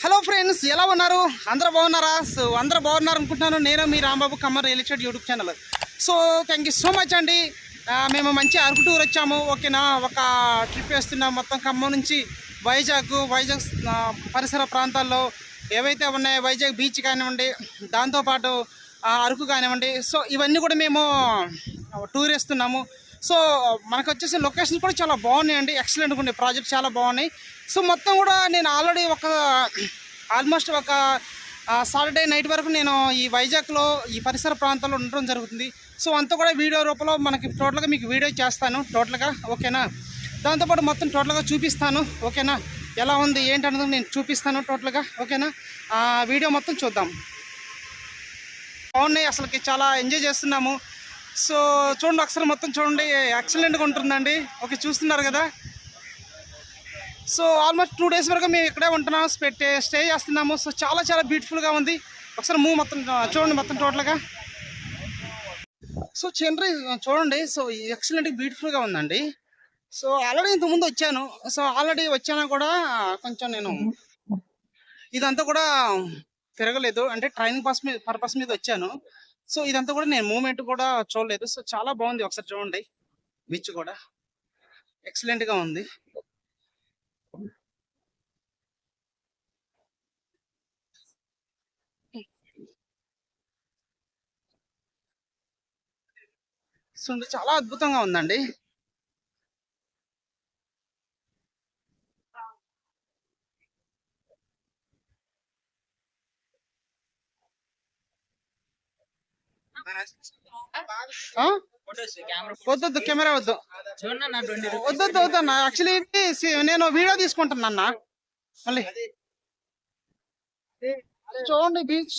Hello friends ఎలా ఉన్నారు? అందరూ బాగున్నారా? సో అందరూ బాగున్నారు అనుకుంటున్నాను నేను మీ Rambabu కమ్మర్ real estate YouTube channel. So thank you so much అండి. మేము మంచి అరకు టూర్ వచ్చాము. ఓకేనా? ఒక ట్రిప్ వేస్తున్నాం మొత్తం ఖమ్మం నుంచి వైజాగ్ వైజాగ్ పరిసర ప్రాంతాల్లో ఏవైతే ఉన్నాయో వైజాగ్ బీచ్ కానివ్వండి దాంతోపాటు అరకు కానివ్వండి. సో ఇవన్నీ కూడా మేము టూర్ వేస్తున్నాము. సో మనకు వచ్చేసి లొకేషన్స్ కూడా చాలా బాగున్నాయండి. ఎక్సలెంట్గా ఉన్నాయి ప్రాజెక్ట్ చాలా బాగున్నాయి. సో మొత్తం కూడా నేను ఆల్రెడీ ఒక ఆల్మోస్ట్ ఒక సాటర్డే నైట్ వరకు నేను ఈ వైజాగ్లో ఈ పరిసర ప్రాంతాల్లో ఉండడం జరుగుతుంది. సో అంతా కూడా వీడియో రూపంలో మనకి టోటల్గా మీకు వీడియో చేస్తాను టోటల్గా ఓకేనా? దాంతోపాటు మొత్తం టోటల్గా చూపిస్తాను ఓకేనా? ఎలా ఉంది ఏంటన్నది నేను చూపిస్తాను టోటల్గా ఓకేనా? వీడియో మొత్తం చూద్దాం. బాగున్నాయి అసలుకి చాలా ఎంజాయ్ చేస్తున్నాము. సో చూడండి ఒకసారి మొత్తం చూడండి ఎక్సలెంట్గా ఉంటుందండి. ఓకే చూస్తున్నారు కదా? సో ఆల్మోస్ట్ టూ డేస్ వరకు మేము ఇక్కడే ఉంటున్నాము పెట్టే స్టే చేస్తున్నాము. సో చాలా చాలా బ్యూటిఫుల్గా ఉంది. ఒకసారి మూవ్ మొత్తం చూడండి మొత్తం టోటల్గా సో చంద్ర చూడండి. సో ఎక్సలెంట్ బ్యూటిఫుల్గా ఉందండి. సో ఆల్రెడీ ఇంతకుముందు ముందు వచ్చాను. సో ఆల్రెడీ వచ్చానా కూడా కొంచెం నేను ఇదంతా కూడా తిరగలేదు. అంటే ట్రైనింగ్ పర్పస్ మీద పర్పస్ మీద వచ్చాను. సో ఇదంతా కూడా నేను మూమెంట్ కూడా చూడలేదు. సో చాలా బాగుంది ఒకసారి చూడండి. బీచ్ కూడా. ఎక్సలెంట్గా ఉంది. సో చాలా అద్భుతంగా ఉందండి? వద్దొద్దు కెమెరా వద్దు. వద్దొద్దు వద్దన్న. యాక్చువల్లీ నేను వీడియో తీసుకుంటున్నా అన్న మళ్ళీ చూడండి బీచ్.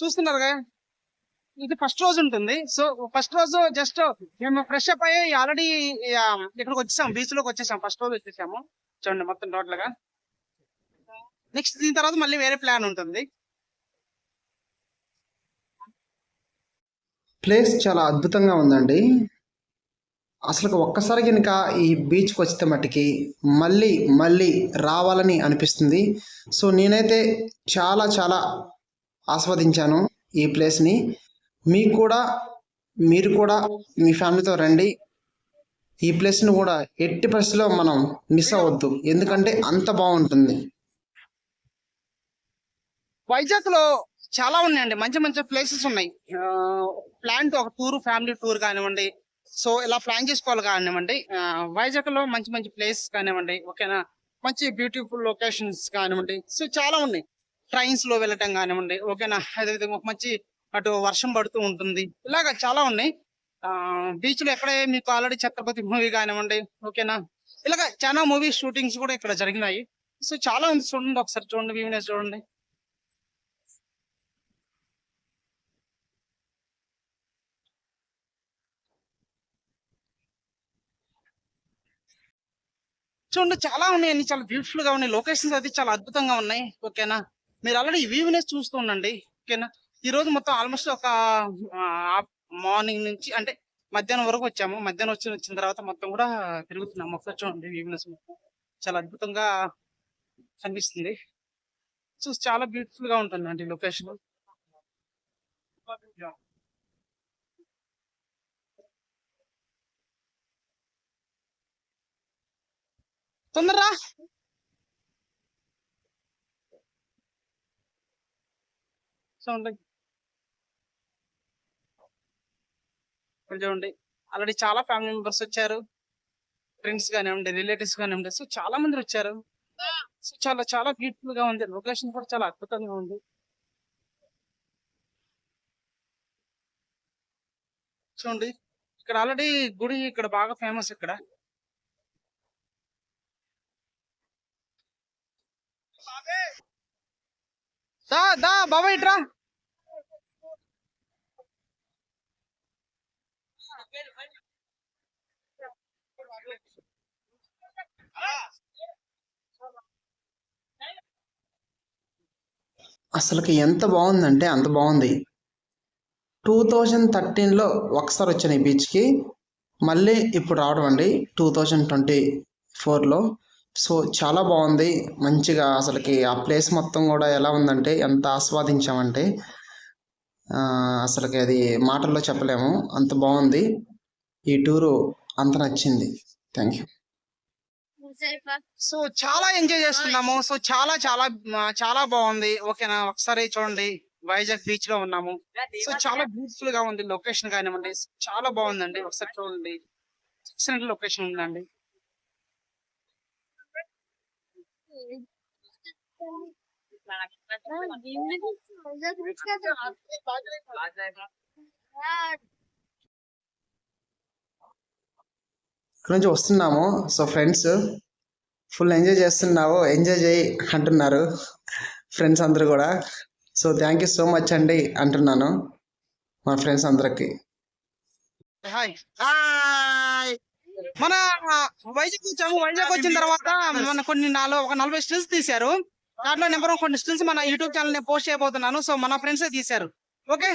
చూస్తున్నారుగా? ఇది ఫస్ట్ రోజు ఉంటుంది. సో ఫస్ట్ రోజు జస్ట్ మేము ఫ్రెష్ అప్ అయ్యి ఆల్రెడీ ఇక్కడికి వచ్చేసాం బీచ్లోకి వచ్చేసాం. ఫస్ట్ రోజు వచ్చేసాము. చూడండి మొత్తం టోటల్గా నెక్స్ట్ దీని తర్వాత మళ్ళీ వేరే ప్లాన్ ఉంటుంది. ప్లేస్ చాలా అద్భుతంగా ఉందండి. అసలు ఒక్కసారి కనుక ఈ బీచ్కి వచ్చితే మట్టుకి మళ్ళీ మళ్ళీ రావాలని అనిపిస్తుంది. సో నేనైతే చాలా చాలా ఆస్వాదించాను ఈ ప్లేస్ని మీకు కూడా మీరు కూడా మీ ఫ్యామిలీతో రండి. ఈ ప్లేస్ని కూడా ఎట్టి పరిస్థితిలో మనం మిస్ అవ్వద్దు. ఎందుకంటే అంత బాగుంటుంది. వైజాగ్లో చాలా ఉన్నాయండి. మంచి మంచి ప్లేసెస్ ఉన్నాయి. ప్లాన్ ఒక టూర్ ఫ్యామిలీ టూర్ కానివ్వండి. సో ఇలా ప్లాన్ చేసుకోవాలి కానివ్వండి. వైజాగ్లో వైజాగ్లో మంచి మంచి ప్లేస్ కానివ్వండి. ఓకేనా? మంచి బ్యూటిఫుల్ లొకేషన్స్ కానివ్వండి. సో చాలా ఉన్నాయి. ట్రైన్స్లో వెళ్ళటం కానివ్వండి ఓకేనా? అదేవిధంగా ఒక మంచి అటు వర్షం పడుతూ ఉంటుంది. ఇలాగ చాలా ఉన్నాయి. బీచ్లో ఎక్కడే మీకు ఆల్రెడీ ఛత్రపతి మూవీ కానివ్వండి ఓకేనా? ఇలాగ చాలా మూవీ షూటింగ్స్ కూడా ఇక్కడ జరిగినాయి. సో చాలా ఉంది చూడండి ఒకసారి చూడండి వీవినెస్ చూడండి. చూడండి చాలా ఉన్నాయండి చాలా బ్యూటిఫుల్గా ఉన్నాయి. లొకేషన్స్ అయితే చాలా అద్భుతంగా ఉన్నాయి ఓకేనా? మీరు ఆల్రెడీ వ్యూనెస్ చూస్తూ ఉండండి. ఓకేనా? ఈ రోజు మొత్తం ఆల్మోస్ట్ ఒక మార్నింగ్ నుంచి అంటే మధ్యాహ్నం వరకు వచ్చాము. మధ్యాహ్నం వచ్చి వచ్చిన తర్వాత మొత్తం కూడా తిరుగుతున్నాము. ఒకసారి చూడండి వ్యూనెస్ మొత్తం చాలా అద్భుతంగా కనిపిస్తుంది సో చాలా బ్యూటిఫుల్గా అండి లొకేషన్ తొందరరా? చూడండి ఇక్కడ చూడండి ఆల్రెడీ చాలా ఫ్యామిలీ మెంబర్స్ వచ్చారు. ఫ్రెండ్స్ కానివ్వండి రిలేటివ్స్ కానివ్వండి సో చాలా మంది వచ్చారు. సో చాలా చాలా బ్యూటిఫుల్గా ఉంది. లొకేషన్ కూడా చాలా అద్భుతంగా ఉంది. చూడండి ఇక్కడ ఆల్రెడీ గుడి ఇక్కడ బాగా ఫేమస్ ఇక్కడ. దా దా బాబా ఇట్రా అసలుకి ఎంత బాగుందంటే అంత బాగుంది. టూ థౌజండ్ థర్టీన్లో ఒకసారి వచ్చాను ఈ బీచ్కి మళ్ళీ ఇప్పుడు రావడం అండి టూ థౌజండ్ ట్వంటీ ఫోర్లో సో చాలా బాగుంది. మంచిగా అసలుకి ఆ ప్లేస్ మొత్తం కూడా ఎలా ఉందంటే ఎంత ఆస్వాదించామంటే. అసలుకి అది మాటల్లో చెప్పలేము. అంత బాగుంది. ఈ టూరు అంత నచ్చింది. థ్యాంక్ యూ సో చాలా ఎంజాయ్ చేస్తున్నాము. సో చాలా చాలా చాలా బాగుంది. ఓకేనా? ఒకసారి చూడండి. వైజాగ్ బీచ్లో ఉన్నాము సో చాలా బ్యూటిఫుల్గా ఉంది లొకేషన్ కానివ్వండి. చాలా బాగుందండి. ఒకసారి చూడండి. ఎక్సలెంట్ లొకేషన్ ఉందండి. ఇక్కడ నుంచి వస్తున్నాము. సో ఫ్రెండ్స్ ఫుల్ ఎంజాయ్ చేస్తున్నావు. ఎంజాయ్ చేయి అంటున్నారు ఫ్రెండ్స్ అందరూ కూడా. So thank you so much అండి అంటున్నాను మా ఫ్రెండ్స్ అందరికి. హాయ్ హాయ్ మన వైజాగ్ వచ్చాము. వైజాగ్ వచ్చిన తర్వాత మన కొన్ని నాలుగు ఒక నలభై స్టిల్స్ తీశారు. దాంట్లో నెంబర్ కొన్ని స్టిల్స్ మన యూట్యూబ్ ఛానల్ నేను పోస్ట్ చేయబోతున్నాను. సో మన ఫ్రెండ్స్ తీశారు? ఓకే?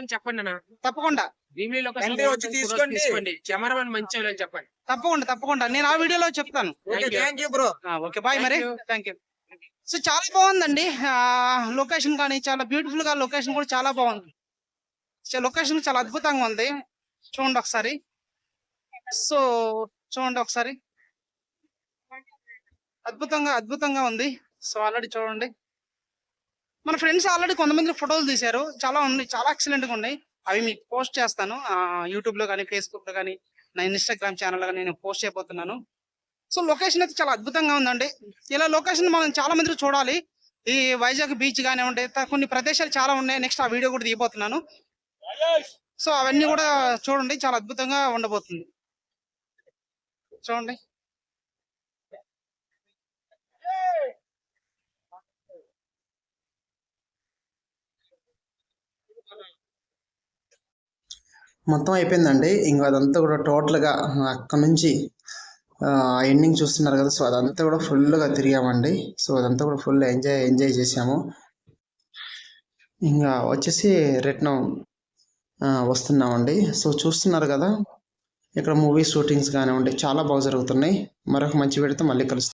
చెప్పండి తప్పకుండా. తీసుకోండి. కెమెరామెన్ మంచి చెప్పండి. తప్పకుండా తప్పకుండా. నేను ఆ వీడియోలో చెప్తాను. బ్రో ఓకే బాయ్ మరి. థ్యాంక్ యూ సో చాలా బాగుందండి. లొకేషన్ కానీ చాలా బ్యూటిఫుల్గా లొకేషన్ కూడా చాలా బాగుంది. సో లొకేషన్ చాలా అద్భుతంగా ఉంది. చూడండి ఒకసారి. సో చూడండి ఒకసారి. అద్భుతంగా అద్భుతంగా ఉంది. సో ఆల్రెడీ చూడండి. మన ఫ్రెండ్స్ ఆల్రెడీ కొంతమంది ఫోటోలు తీశారు. చాలా ఉన్నాయి చాలా ఎక్సలెంట్గా ఉన్నాయి. అవి మీకు పోస్ట్ చేస్తాను. యూట్యూబ్లో కానీ ఫేస్బుక్లో కానీ నా ఇన్స్టాగ్రామ్ ఛానల్ కానీ నేను పోస్ట్ చేయబోతున్నాను. సో లొకేషన్ అయితే చాలా అద్భుతంగా ఉందండి. ఇలా లొకేషన్ మనం చాలా మంది చూడాలి. ఈ వైజాగ్ బీచ్ కానివ్వండి ఉండే కొన్ని ప్రదేశాలు చాలా ఉన్నాయి. నెక్స్ట్ ఆ వీడియో కూడా దిగిపోతున్నాను సో అవన్నీ కూడా చూడండి. చాలా అద్భుతంగా ఉండబోతుంది. చూడండి. మొత్తం అయిపోయిందండి. ఇంకా అదంతా కూడా టోటల్గా అక్కడ నుంచి ఎండింగ్ చూస్తున్నారు కదా సో అదంతా కూడా ఫుల్గా తిరిగామండి. సో అదంతా కూడా ఫుల్ ఎంజాయ్ ఎంజాయ్ చేసాము. ఇంకా వచ్చేసి రిటర్న్ వస్తున్నామండి. సో చూస్తున్నారు కదా ఇక్కడ మూవీ షూటింగ్స్ కానివ్వండి చాలా బాగా జరుగుతున్నాయి. మరొక మంచి పెడితే మళ్ళీ కలుస్తాం.